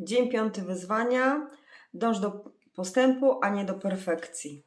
Dzień piąty wyzwania. Dąż do postępu, a nie do perfekcji.